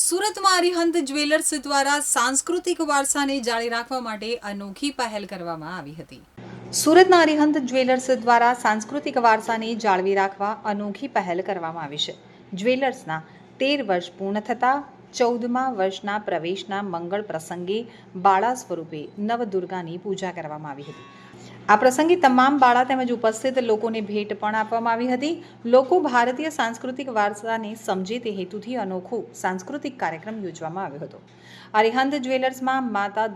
સુરતમાં અરિહંત જ્વેલર્સ દ્વારા સાંસ્કૃતિક વારસાને જાળવી રાખવા માટે અનોખી પહેલ કરવામાં આવી હતી. સુરતના અરિહંત જ્વેલર્સ દ્વારા સાંસ્કૃતિક વારસાને જાળવી રાખવા અનોખી પહેલ કરવામાં આવી છે. જ્વેલર્સના તેર વર્ષ પૂર્ણ થતાં ચૌદમા વર્ષના પ્રવેશના મંગળ પ્રસંગે બાળા સ્વરૂપે નવદુર્ગાની પૂજા કરવામાં આવી હતી. આ પ્રસંગે તમામ બાળા તેમજ ઉપસ્થિત લોકોને ભેટ પણ આપવામાં આવી હતી. લોકો ભારતીય સાંસ્કૃતિક વારસાને સમજે તે હેતુથી અનોખો સાંસ્કૃતિક કાર્યક્રમ યોજવામાં આવ્યો હતો. અરિહંત જ્વેલર્સમાં માતા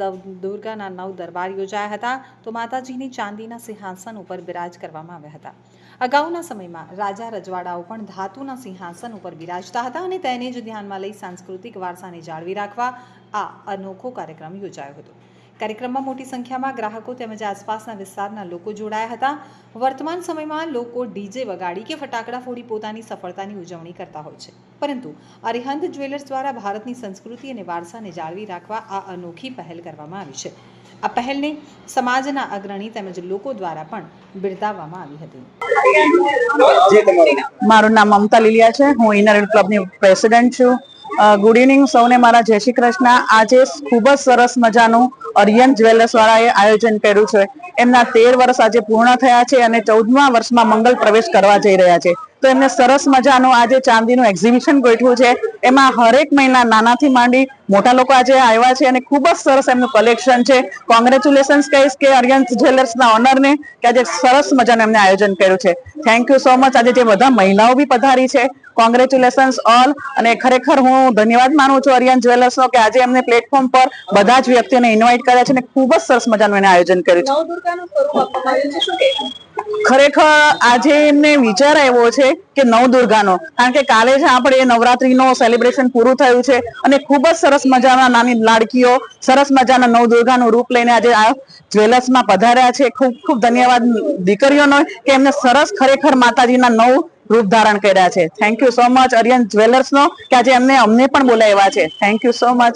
દુર્ગાના નવ દરબાર યોજાયા હતા. તો માતાજીની ચાંદીના સિંહાસન ઉપર બિરાજ કરવામાં આવ્યા હતા. અગાઉના સમયમાં રાજા રજવાડાઓ પણ ધાતુના સિંહાસન ઉપર બિરાજતા હતા અને તેને જ ધ્યાનમાં લઈ સાંસ્કૃતિક વારસાને જાળવી રાખવા આ અનોખો કાર્યક્રમ યોજાયો હતો. કાર્યક્રમમાં મોટી સંખ્યામાં ગ્રાહકો તેમજ આસપાસના વિસ્તારના લોકો જોડાયા હતા. વર્તમાન સમયમાં લોકો ડીજે વગાડી કે ફટાકડા ફોડી પોતાની સફળતાની ઉજવણી કરતા હોય છે. પરંતુ અરિહંત જ્વેલર્સ દ્વારા ભારતની સંસ્કૃતિ અને વારસાને જાળવી રાખવા આ અનોખી પહેલ કરવામાં આવી છે. આ પહેલને સમાજના અગ્રણી તેમજ લોકો દ્વારા પણ બિરદાવવામાં આવી હતી. મારું નામ મમતા લીલિયા છે. હું ઇનર ક્લબની પ્રેસિડેન્ટ છું. ગુડ ઇવનિંગ સૌને. મારા જય શ્રી કૃષ્ણ. આજે ખૂબ જ સરસ મજાનું અરિયન જ્વેલર્સ વાળાએ આયોજન કર્યું છે. એમના તેર વર્ષ આજે પૂર્ણ થયા છે અને ચૌદમા વર્ષમાં મંગલ પ્રવેશ કરવા જઈ રહ્યા છે. તો એમને સરસ મજાનું આજે ચાંદીનું એક્ઝિબિશન ગોઠવ્યું છે. એમાં હરેક મહિના નાનાથી માંડી મોટા લોકો આજે આવ્યા છે અને ખૂબ જ સરસ એમનું કલેક્શન છે. કોંગ્રેચ્યુલેશન્સ કહીશ કે અરિયન્સ જ્વેલર્સના ઓનરને કે આજે સરસ મજાનું એમને આયોજન કર્યું છે. થેન્ક યુ સો મચ આજે જે બધા મહિલાઓ બી પધારી છે કોંગ્રેચ્યુલેશન્સ ઓલ અને ખરેખર હું ધન્યવાદ માનું છું અરિયન જ્વેલર્સનો કે આજે એમને પ્લેટફોર્મ પર બધા જ વ્યક્તિઓને ઇન્વાઇટ કર્યા છે અને ખૂબ જ સરસ મજાનું એને આયોજન કર્યું છે. ખરેખર આજે એમને વિચાર આવ્યો છે કે નવ દુર્ગાનો કારણ કે કાલે જ આપણે નવરાત્રીનો સેલિબ્રેશન પૂરું થયું છે અને ખૂબ જ સરસ મજાના નાની લાડકીઓ, સરસ મજાના નવ દુર્ગાનું રૂપ લઈને આજે આ જ્વેલર્સમાં પધાર્યા છે. ખૂબ ખૂબ ધન્યવાદ દીકરીઓનો કે એમને સરસ ખરેખર માતાજીના નવ રૂપ ધારણ કર્યા છે. Thank you so much Aryan જ્વેલર્સનો કે આજે એમને અમને પણ બોલાવ્યા છે. Thank you so much